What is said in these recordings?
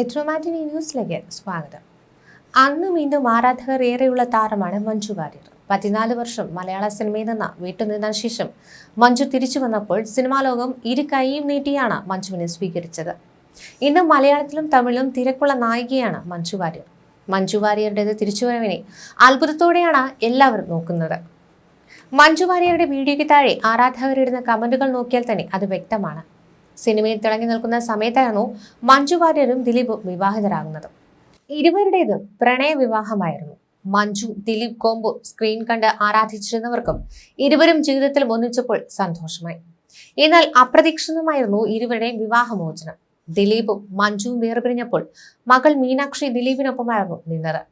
എട്രോമാറ്റിനി ന്യൂസിലേക്ക് സ്വാഗതം. അന്നും വീണ്ടും ആരാധകർ ഏറെയുള്ള താരമാണ് മഞ്ജു വാര്യർ. പതിനാല് വർഷം മലയാള സിനിമയിൽ നിന്ന് വിട്ടുനിന്ന ശേഷം മഞ്ജു തിരിച്ചു വന്നപ്പോൾ സിനിമാ ലോകം ഇരു കൈയും നീട്ടിയാണ് മഞ്ജുവിനെ സ്വീകരിച്ചത്. ഇന്ന് മലയാളത്തിലും തമിഴിലും തിരക്കുള്ള നായികയാണ് മഞ്ജു വാര്യർ. മഞ്ജു വാര്യരുടേത് തിരിച്ചുവരവിനെ അത്ഭുതത്തോടെയാണ് എല്ലാവരും നോക്കുന്നത്. മഞ്ജു വാര്യരുടെ വീഡിയോയ്ക്ക് താഴെ ആരാധകരിടുന്ന കമന്റുകൾ നോക്കിയാൽ തന്നെ അത് വ്യക്തമാണ്. സിനിമയിൽ തിളങ്ങി നിൽക്കുന്ന സമയത്തായിരുന്നു മഞ്ജു വാര്യരും ദിലീപും വിവാഹിതരാകുന്നത്. ഇരുവരുടേത് പ്രണയ വിവാഹമായിരുന്നു. മഞ്ജു ദിലീപ് കോംബു സ്ക്രീൻ കണ്ട് ആരാധിച്ചിരുന്നവർക്കും ഇരുവരും ജീവിതത്തിൽ ഒന്നിച്ചപ്പോൾ സന്തോഷമായി. എന്നാൽ അപ്രതീക്ഷിതമായിരുന്നു ഇരുവരുടെയും വിവാഹമോചനം. ദിലീപും മഞ്ജുവും വേർപിരിഞ്ഞപ്പോൾ മകൾ മീനാക്ഷി ദിലീപിനൊപ്പമായിരുന്നു നിന്നത്.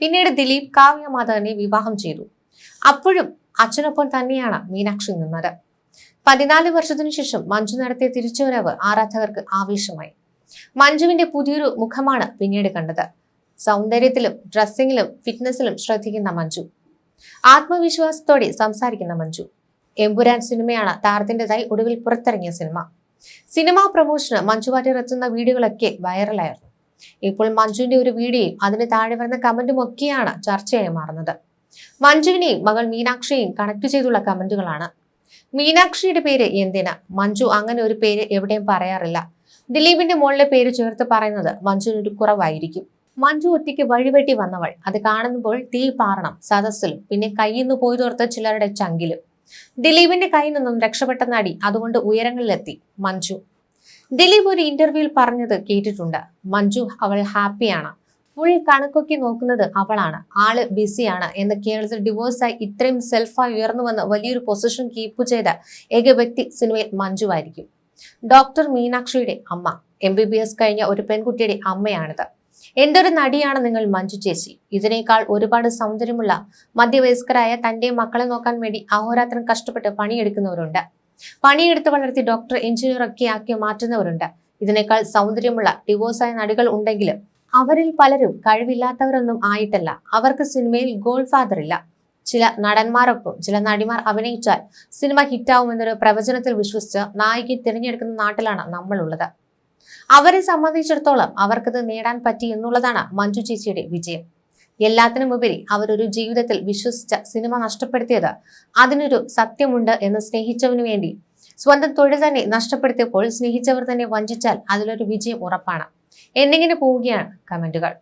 പിന്നീട് ദിലീപ് കാവ്യ മാധവനെ വിവാഹം ചെയ്തു. അപ്പോഴും അച്ഛനൊപ്പം തന്നെയാണ് മീനാക്ഷി നിന്നത്. പതിനാല് വർഷത്തിനു ശേഷം മഞ്ജു നടത്തിയ തിരിച്ചുവരവ് ആരാധകർക്ക് ആവേശമായി. മഞ്ജുവിന്റെ പുതിയൊരു മുഖമാണ് പിന്നീട് കണ്ടത്. സൗന്ദര്യത്തിലും ഡ്രസ്സിങ്ങിലും ഫിറ്റ്നസിലും ശ്രദ്ധിക്കുന്ന മഞ്ജു. ആത്മവിശ്വാസത്തോടെ സംസാരിക്കുന്ന മഞ്ജു. എമ്പുരാൻ സിനിമയാണ് താരത്തിന്റെതായി ഒടുവിൽ പുറത്തിറങ്ങിയ സിനിമ. സിനിമാ പ്രമോഷന് മഞ്ജു വാര്യർ എത്തുന്ന വീഡിയോകളൊക്കെ വൈറലായിരുന്നു. ഇപ്പോൾ മഞ്ജുവിന്റെ ഒരു വീഡിയോയും അതിന് താഴെ വരുന്ന കമന്റും ഒക്കെയാണ് ചർച്ചയായി മാറുന്നത്. മഞ്ജുവിനെയും മകൾ മീനാക്ഷിയെയും കണക്ട് ചെയ്തുള്ള കമന്റുകളാണ് മീനാക്ഷിയുടെ പേര് എന്തിനാ? മഞ്ജു അങ്ങനെ ഒരു പേര് എവിടെയും പറയാറില്ല. ദിലീപിന്റെ മോളിലെ പേര് ചേർത്ത് പറയുന്നത് മഞ്ജുവിനൊരു കുറവായിരിക്കും. മഞ്ജു ഒറ്റയ്ക്ക് വഴിവെട്ടി വന്നവൾ. അത് കാണുമ്പോൾ തീ പാറണം സദസ്സിലും പിന്നെ കയ്യിൽ നിന്ന് പോയതോർത്ത് ചിലരുടെ ചങ്കിലും. ദിലീപിന്റെ കയ്യിൽ നിന്നും രക്ഷപ്പെട്ട നടി അതുകൊണ്ട് ഉയരങ്ങളിലെത്തി മഞ്ജു. ദിലീപ് ഒരു ഇന്റർവ്യൂവിൽ പറഞ്ഞത് കേട്ടിട്ടുണ്ട്. മഞ്ജു അവൾ ഹാപ്പിയാണ്. ഫുൾ കണക്കൊക്കെ നോക്കുന്നത് അവളാണ്. ആൾ ബിസിയാണ്. എന്ന് കേരളത്തിൽ ഡിവോഴ്സായി ഇത്രയും സെൽഫായി ഉയർന്നു വന്ന വലിയൊരു പൊസിഷൻ കീപ്പ് ചെയ്ത ഏക വ്യക്തി സിനിമയിൽ മഞ്ജു ആയിരിക്കും. ഡോക്ടർ മീനാക്ഷിയുടെ അമ്മ. എം ബി ബി എസ് കഴിഞ്ഞ ഒരു പെൺകുട്ടിയുടെ അമ്മയാണിത്. എന്തൊരു നടിയാണ് നിങ്ങൾ മഞ്ജു ചേച്ചി? ഇതിനേക്കാൾ ഒരുപാട് സൗന്ദര്യമുള്ള മധ്യവയസ്കരായ തന്റെ മക്കളെ നോക്കാൻ വേണ്ടി അഹോരാത്രം കഷ്ടപ്പെട്ട് പണിയെടുക്കുന്നവരുണ്ട്. പണിയെടുത്ത് വളർത്തി ഡോക്ടർ എഞ്ചിനീയർ ഒക്കെ ആക്കി മാറ്റുന്നവരുണ്ട്. ഇതിനേക്കാൾ സൗന്ദര്യമുള്ള ഡിവോഴ്സായ നടികൾ ഉണ്ടെങ്കിലും അവരിൽ പലരും കഴിവില്ലാത്തവരൊന്നും ആയിട്ടല്ല. അവർക്ക് സിനിമയിൽ ഗോൾ ഫാദർ ഇല്ല. ചില നടന്മാരൊപ്പം ചില നടിമാർ അഭിനയിച്ചാൽ സിനിമ ഹിറ്റാവുമെന്നൊരു പ്രവചനത്തിൽ വിശ്വസിച്ച് നായികയെ തിരഞ്ഞെടുക്കുന്ന നാട്ടിലാണ് നമ്മളുള്ളത്. അവരെ സംബന്ധിച്ചിടത്തോളം അവർക്കത് നേടാൻ പറ്റി എന്നുള്ളതാണ് മഞ്ജു ചേച്ചിയുടെ വിജയം. എല്ലാത്തിനും ഉപരി അവരൊരു ജീവിതത്തിൽ വിശ്വസിച്ച സിനിമ നഷ്ടപ്പെടുത്തിയത് അതിനൊരു സത്യമുണ്ട് എന്ന് സ്നേഹിച്ചവന് വേണ്ടി. സ്വന്തം തൊഴിൽ തന്നെ നഷ്ടപ്പെടുത്തിയപ്പോൾ സ്നേഹിച്ചവർ തന്നെ വഞ്ചിച്ചാൽ അതിലൊരു വിജയം ഉറപ്പാണ്. എന്നിങ്ങനെ പോവുകയാണ് കമന്റുകൾ.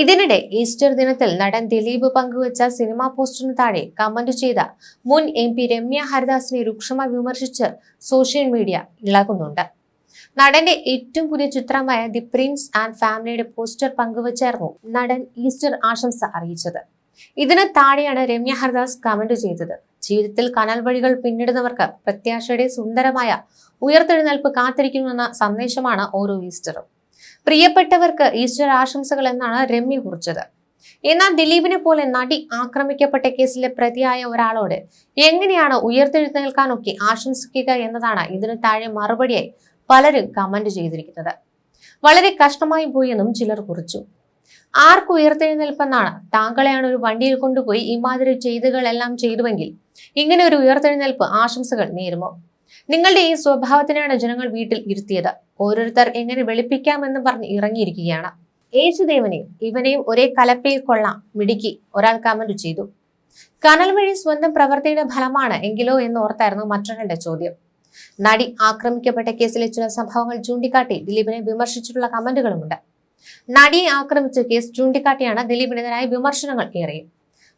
ഇതിനിടെ ഈസ്റ്റർ ദിനത്തിൽ നടൻ ദിലീപ് പങ്കുവച്ച സിനിമാ പോസ്റ്ററിന് താഴെ കമന്റ് ചെയ്ത മുൻ എം പി രമ്യ ഹരിദാസിനെ രൂക്ഷമായി വിമർശിച്ച് സോഷ്യൽ മീഡിയ ഇളകുന്നുണ്ട്. നടന്റെ ഏറ്റവും പുതിയ ചിത്രമായ ദി പ്രിൻസ് ആൻഡ് ഫാമിലിയുടെ പോസ്റ്റർ പങ്കുവച്ചായിരുന്നു നടൻ ഈസ്റ്റർ ആശംസ അറിയിച്ചത്. ഇതിന് താഴെയാണ് രമ്യ ഹരിദാസ് കമന്റ് ചെയ്തത്. ജീവിതത്തിൽ കനൽ വഴികൾ പിന്നിടുന്നവർക്ക് പ്രത്യാശയുടെ സുന്ദരമായ ഉയർത്തെഴുന്നേൽപ്പ് കാത്തിരിക്കുന്നുവെന്ന സന്ദേശമാണ് ഓരോ ഈസ്റ്ററും. പ്രിയപ്പെട്ടവർക്ക് ഈസ്റ്റർ ആശംസകൾ എന്നാണ് രമ്യ കുറിച്ചത്. എന്നാൽ ദിലീപിനെ പോലെ നടി ആക്രമിക്കപ്പെട്ട കേസിലെ പ്രതിയായ ഒരാളോട് എങ്ങനെയാണ് ഉയർത്തെഴുന്നേൽക്കാനൊക്കെ ആശംസിക്കുക എന്നതാണ് ഇതിന് താഴെ മറുപടിയായി പലരും കമന്റ് ചെയ്തിരിക്കുന്നത്. വളരെ കഷ്ടമായി പോയെന്നും ചിലർ കുറിച്ചു. ആർക്ക് ഉയർത്തെഴുന്നേൽപ്പെന്നാണ് താങ്കളെയാണ് ഒരു വണ്ടിയിൽ കൊണ്ടുപോയി ഇമാതിരി ചെയ്തുകളെല്ലാം ചെയ്തുവെങ്കിൽ ഇങ്ങനെ ഒരു ഉയർത്തെഴുന്നേൽപ്പ് ആശംസകൾ നേരുമോ? നിങ്ങളുടെ ഈ സ്വഭാവത്തിനാണ് ജനങ്ങൾ വീട്ടിൽ ഇരുത്തിയത്. ഓരോരുത്തർ എങ്ങനെ വെളുപ്പിക്കാമെന്ന് പറഞ്ഞ് ഇറങ്ങിയിരിക്കുകയാണ്. യേശുദേവനെയും ഇവനെയും ഒരേ കലപ്പയിൽ കൊള്ളാം മിടുക്കി ഒരാൾ കമന്റ് ചെയ്തു. കനൽ വഴി സ്വന്തം പ്രവൃത്തിയുടെ ഫലമാണ് എങ്കിലോ എന്ന് ഓർത്തായിരുന്നു മറ്റൊരാളുടെ ചോദ്യം. നടി ആക്രമിക്കപ്പെട്ട കേസിലെ ചില സംഭവങ്ങൾ ചൂണ്ടിക്കാട്ടി ദിലീപിനെ വിമർശിച്ചിട്ടുള്ള കമന്റുകളുമുണ്ട്. നടിയെ ആക്രമിച്ച കേസ് ചൂണ്ടിക്കാട്ടിയാണ് ദിലീപിനെതിരായ വിമർശനങ്ങൾ ഏറെയും.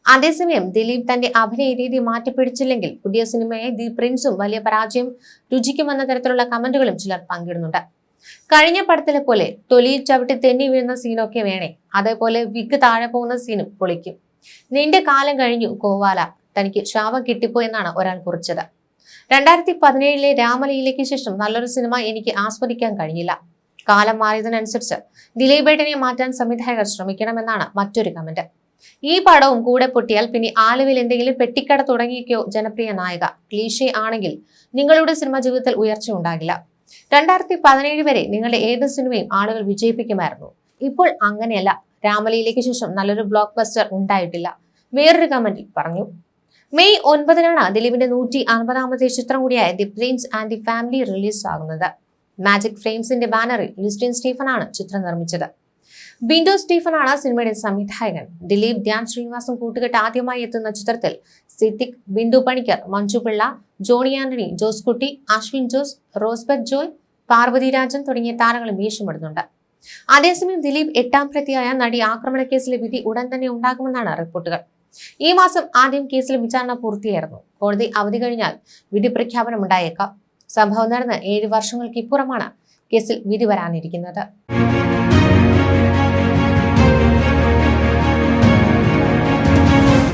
അതേസമയം ദിലീപ് തന്റെ അഭിനയ രീതി മാറ്റിപ്പിടിച്ചില്ലെങ്കിൽ പുതിയ സിനിമയെ ദി പ്രിൻസും വലിയ പരാജയം രുചിക്കുമെന്ന തരത്തിലുള്ള കമന്റുകളും ചിലർ പങ്കിടുന്നുണ്ട്. കഴിഞ്ഞ പടത്തിലെ പോലെ തൊലി ചവിട്ടി തെന്നി വീഴുന്ന സീനൊക്കെ വേണേ. അതേപോലെ വിക്ക് താഴെ പോകുന്ന സീനും പൊളിക്കും. നിന്റെ കാലം കഴിഞ്ഞു കോവാല. തനിക്ക് ശാപം കിട്ടിപ്പോ എന്നാണ് ഒരാൾ കുറിച്ചത്. രണ്ടായിരത്തി പതിനേഴിലെ രാമലീലയ്ക്ക് ശേഷം നല്ലൊരു സിനിമ എനിക്ക് ആസ്വദിക്കാൻ കഴിഞ്ഞില്ല. കാലം മാറിയതിനനുസരിച്ച് ദിലീപേട്ടനെ മാറ്റാൻ സംവിധായകർ ശ്രമിക്കണമെന്നാണ് മറ്റൊരു കമന്റ്. ഈ പടവും കൂടെ പൊട്ടിയാൽ പിന്നെ ആലുവിൽ എന്തെങ്കിലും പെട്ടിക്കട തുടങ്ങിയൊക്കെയോ ജനപ്രിയ നായിക. ക്ലീഷേ ആണെങ്കിൽ നിങ്ങളുടെ സിനിമ ജീവിതത്തിൽ ഉയർച്ച ഉണ്ടാകില്ല. രണ്ടായിരത്തി പതിനേഴ് വരെ നിങ്ങളുടെ ഏത് സിനിമയും ആളുകൾ വിജയിപ്പിക്കുമായിരുന്നു. ഇപ്പോൾ അങ്ങനെയല്ല. രാമലയിലേക്ക് ശേഷം നല്ലൊരു ബ്ലോക്ക് ബസ്റ്റർ ഉണ്ടായിട്ടില്ല. വേറൊരു കമന്റിൽ പറഞ്ഞു. മെയ് ഒൻപതിനാണ് ദിലീപിന്റെ നൂറ്റി അൻപതാമത്തെ ചിത്രം കൂടിയായ the prince and the family release ആകുന്നത് മാജിക് ഫ്രെയിംസിന്റെ ബാനറിൽ ലിസ്റ്റിൻ സ്റ്റീഫൻ ആണ് ചിത്രം നിർമ്മിച്ചത്. ബിൻഡോ സ്റ്റീഫനാണ് സിനിമയുടെ സംവിധായകൻ. ദിലീപ് ധ്യാൻ ശ്രീനിവാസും കൂട്ടുകെട്ട് ആദ്യമായി എത്തുന്ന ചിത്രത്തിൽ സിദ്ദിഖ് ബിന്ദു പണിക്കർ മഞ്ജു പിള്ള ജോണി ആന്റണി ജോസ് കുട്ടി അശ്വിൻ ജോസ് റോസ്ബത്ത് ജോയ് പാർവതി രാജൻ തുടങ്ങിയ താരങ്ങളും വേഷമിടുന്നുണ്ട് അതേസമയം ദിലീപ് എട്ടാം പ്രതിയായ നടി ആക്രമണ കേസിലെ വിധി ഉടൻ തന്നെ ഉണ്ടാകുമെന്നാണ് റിപ്പോർട്ടുകൾ. ഈ മാസം ആദ്യം കേസിൽ വിചാരണ പൂർത്തിയായിരുന്നു. കോടതി അവധി കഴിഞ്ഞാൽ വിധി പ്രഖ്യാപനം ഉണ്ടായേക്കാം സംഭവം നടന്ന് ഏഴ് വർഷങ്ങൾക്ക് ഇപ്പുറമാണ് കേസിൽ വിധി വരാനിരിക്കുന്നത്.